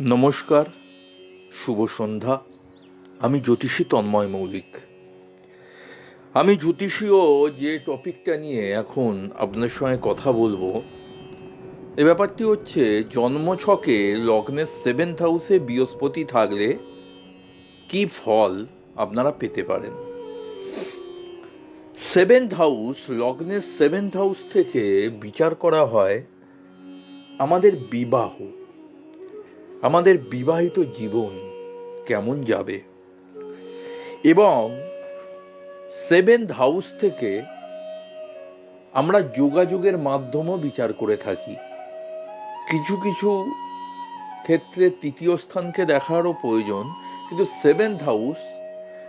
নমস্কার, শুভ সন্ধ্যা। আমি জ্যোতিষী তন্ময় মৌলিক। আমি জ্যোতিষীয় যে টপিকটা নিয়ে এখন আপনার সঙ্গে কথা বলব, এ ব্যাপারটি হচ্ছে জন্মছকে লগ্নের সেভেন্থ হাউসে বৃহস্পতি থাকলে কি ফল আপনারা পেতে পারেন? সেভেন্থ হাউস লগ্নের সেভেন্থ হাউস থেকে বিচার করা হয় আমাদের বিবাহ। আমাদের বিবাহিত জীবন কেমন যাবে? এবং সেভেন্থ হাউস থেকে আমরা যোগাযোগের মাধ্যমও বিচার করে থাকি। কিছু কিছু ক্ষেত্রে তৃতীয় স্থানকে দেখারও প্রয়োজন, কিন্তু সেভেন্থ হাউস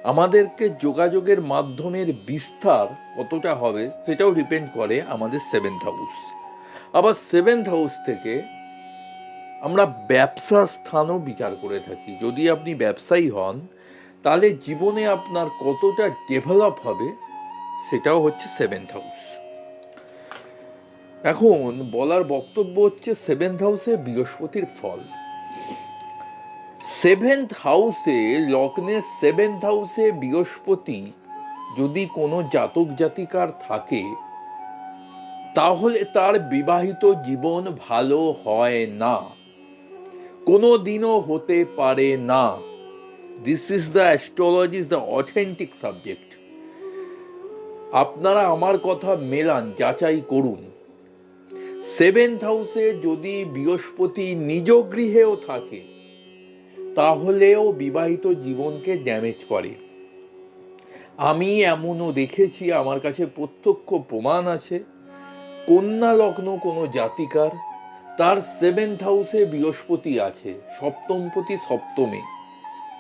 আমাদেরকে যোগাযোগের মাধ্যমের বিস্তার কতটা হবে সেটাও ডিপেন্ড করে আমাদের সেভেন্থ হাউস আবার সেভেন্থ হাউস থেকে আমরা ব্যবসার স্থানও বিচার করে থাকি। যদি আপনি ব্যবসায়ী হন, তাহলে জীবনে আপনার কতটা ডেভেলপ হবে সেটাও হচ্ছে সেভেন্থ হাউস এখন বলার বক্তব্য হচ্ছে সেভেন্থ হাউসে বৃহস্পতির ফল। সেভেন্থ হাউসে লগ্নে সেভেন্থ হাউসে বৃহস্পতি যদি কোনো জাতক জাতিকার থাকে, তাহলে তার বিবাহিত জীবন ভালো হয় না। কোনো দিনও হতে পারে না। This is the astrology is the authentic subject আপনারা আমার কথা মেলান, যাচাই করুন। সেভেন্থ হাউসে যদি বৃহস্পতি নিজ গৃহেও থাকে, তাহলেও বিবাহিত জীবনকে ড্যামেজ করে। আমি এমনও দেখেছি, আমার কাছে প্রত্যক্ষ প্রমাণ আছে। কন্যা লগ্ন কোনো জাতিকার তার সেভেন্থ হাউসে বৃহস্পতি আছে সপ্তমপতি সপ্তমে।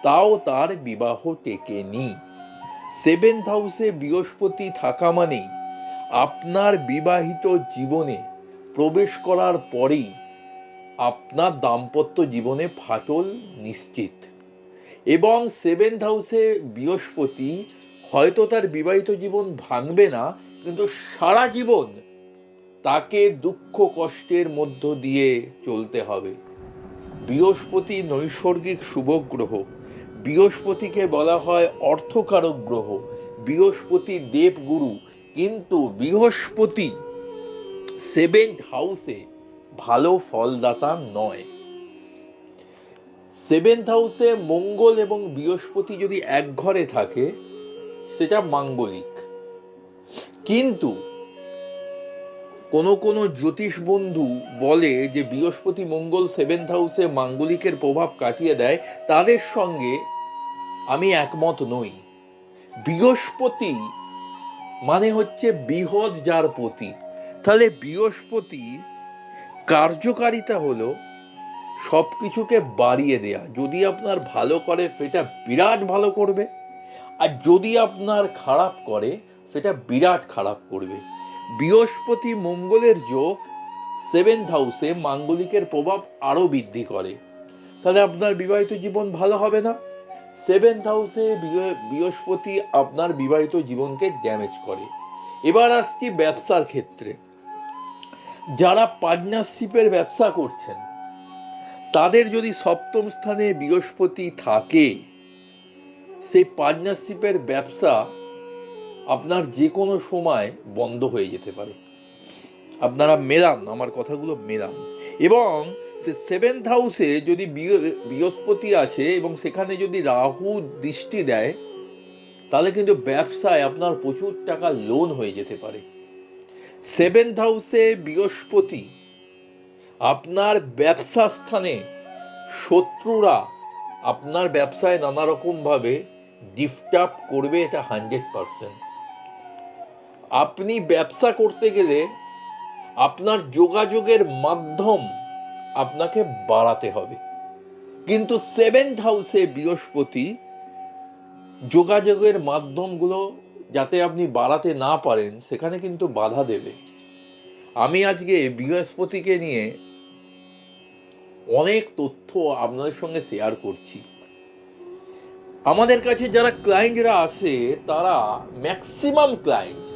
তাও তার বিবাহ টেকে টেকেনি। সেভেন্থ হাউসে বৃহস্পতি থাকা মানেই আপনার বিবাহিত জীবনে প্রবেশ করার পরেই আপনার দাম্পত্য জীবনে ফাটল নিশ্চিত। এবং সেভেন্থ হাউসে বৃহস্পতি হয়তো তার বিবাহিত জীবন ভাঙবে না, কিন্তু সারা জীবন তাকে দুঃখ কষ্টের মধ্য দিয়ে চলতে হবে। বৃহস্পতি নৈসর্গিক শুভ গ্রহ বৃহস্পতিকে বলা হয় অর্থকারক গ্রহ, বৃহস্পতি দেবগুরু, কিন্তু বৃহস্পতি সেভেন্থ হাউসে ভালো ফলদাতা নয়। সেভেন্থ হাউসে মঙ্গল এবং বৃহস্পতি যদি এক ঘরে থাকে, সেটা মাঙ্গলিক। কিন্তু কোনো কোনো জ্যোতিষ বন্ধু বলে যে বৃহস্পতি মঙ্গল সেভেন্থ হাউসে মাঙ্গলিকের প্রভাব কাটিয়ে দেয়, তাদের সঙ্গে আমি একমত নই। বৃহস্পতি মানে হচ্ছে বৃহৎ যার প্রতি। তাহলে বৃহস্পতি কার্যকারিতা হলো সব কিছুকে বাড়িয়ে দেয়া। যদি আপনার ভালো করে সেটা বিরাট ভালো করবে, আর যদি আপনার খারাপ করে, সেটা বিরাট খারাপ করবে। বৃহস্পতি মঙ্গলের যোগ সেভেন্থ হাউসে মাঙ্গলিকের প্রভাব আরও বৃদ্ধি করে। তাহলে আপনার বিবাহিত জীবন ভালো হবে না? সেভেন্থ হাউসে বৃহস্পতি আপনার বিবাহিত জীবনকে ড্যামেজ করে। এবার আসছি ব্যবসার ক্ষেত্রে। যারা পার্টনারশিপের ব্যবসা করছেন, তাদের যদি সপ্তম স্থানে বৃহস্পতি থাকে, সেই পার্টনারশিপের ব্যবসা আপনার যে কোনো সময় বন্ধ হয়ে যেতে পারে। আপনারা মেলান, আমার কথাগুলো মেলান। এবং সে সেভেন্থ হাউসে যদি বৃহস্পতি আছে এবং সেখানে যদি রাহু দৃষ্টি দেয়, তাহলে কিন্তু ব্যবসায় আপনার প্রচুর টাকা লোন হয়ে যেতে পারে। সেভেন্থ হাউসে বৃহস্পতি, আপনার ব্যবসা স্থানে শত্রুরা আপনার ব্যবসায় নানা রকমভাবে ডিস্টার্ব করবে, এটা হান্ড্রেড পারসেন্ট আপনি ব্যবসা করতে গেলে আপনার যোগাযোগের মাধ্যম আপনাকে বাড়াতে হবে। কিন্তু সেভেন্থ হাউসে বৃহস্পতি যোগাযোগের মাধ্যমগুলো যাতে আপনি বাড়াতে না পারেন, সেখানে কিন্তু বাধা দেবে। আমি আজকে বৃহস্পতিকে নিয়ে অনেক তথ্য আপনাদের সঙ্গে শেয়ার করছি। আমাদের কাছে যারা ক্লায়েন্টরা আসে তারা ম্যাক্সিমাম ক্লায়েন্ট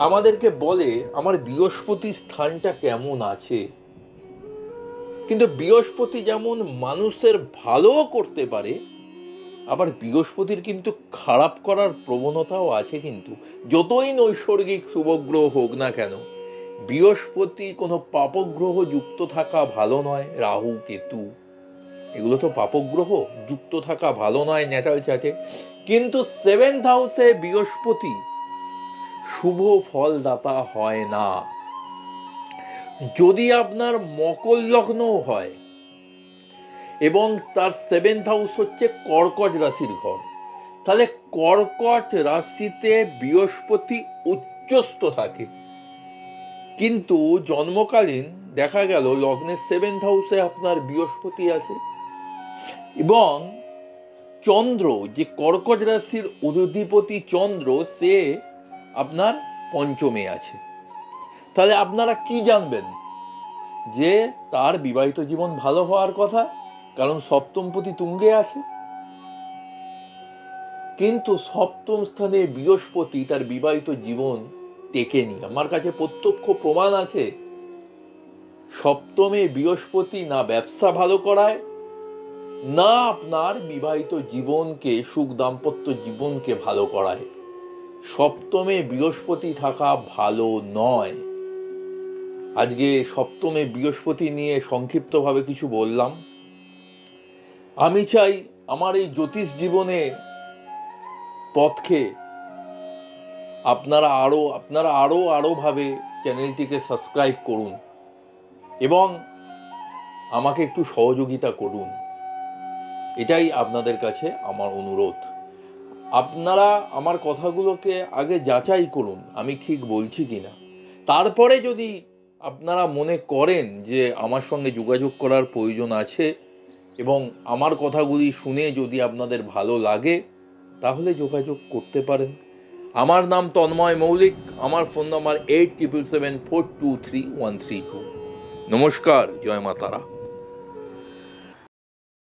আমাদেরকে বলে আমার বৃহস্পতি স্থানটা কেমন আছে? কিন্তু বৃহস্পতি যেমন মানুষের ভালো করতে পারে, আবার বৃহস্পতির কিন্তু খারাপ করার প্রবণতাও আছে কিন্তু। যতই নৈসর্গিক শুভগ্রহ হোক না কেন, বৃহস্পতি কোনো পাপগ্রহ যুক্ত থাকা ভালো নয়, রাহু, কেতু, এগুলো তো পাপগ্রহ, যুক্ত থাকা ভালো নয় ন্যাটাল চাটে কিন্তু সেভেন্থ হাউসে বৃহস্পতি শুভ ফলদাতা হয় না। যদি আপনার মকর লগ্নও হয় এবং তার সেভেন্থ হাউস হচ্ছে কর্কট রাশির ঘর, তাহলে কর্কট রাশিতে বৃহস্পতি উচ্চস্থ থাকে। কিন্তু জন্মকালীন দেখা গেল লগ্নের সেভেন্থ হাউসে আপনার বৃহস্পতি আছে এবং চন্দ্র, যে কর্কট রাশির অধিপতি চন্দ্র, সে আপনার পঞ্চমে আছে। তাহলে আপনারা কি জানবেন? যে তার বিবাহিত জীবন ভালো হওয়ার কথা, কারণ সপ্তম সপ্তমপতি তুঙ্গে আছে। কিন্তু সপ্তম স্থানে বৃহস্পতি তার বিবাহিত জীবন টেকেনি। আমার কাছে প্রত্যক্ষ প্রমাণ আছে, সপ্তমে বৃহস্পতি না ব্যবসা ভালো করায়, না আপনার বিবাহিত জীবনকে, সুখ দাম্পত্য জীবনকে ভালো করায়। সপ্তমে বৃহস্পতি থাকা ভালো নয়। আজকে সপ্তমে বৃহস্পতি নিয়ে সংক্ষিপ্তভাবে কিছু বললাম। আমি চাই আমার এই জ্যোতিষ জীবনে পথকে আপনারা আরও আপনারা আরও আরোভাবে চ্যানেলটিকে সাবস্ক্রাইব করুন এবং আমাকে একটু সহযোগিতা করুন। এটাই আপনাদের কাছে আমার অনুরোধ। আপনারা আমার কথাগুলোকে আগে যাচাই করুন, আমি ঠিক বলছি কি না তারপরে যদি আপনারা মনে করেন যে আমার সঙ্গে যোগাযোগ করার প্রয়োজন আছে এবং আমার কথাগুলি শুনে যদি আপনাদের ভালো লাগে, তাহলে যোগাযোগ করতে পারেন। আমার নাম তন্ময় মৌলিক, আমার phone number eight triple seven four two three one three two নমস্কার, জয় মা তারা।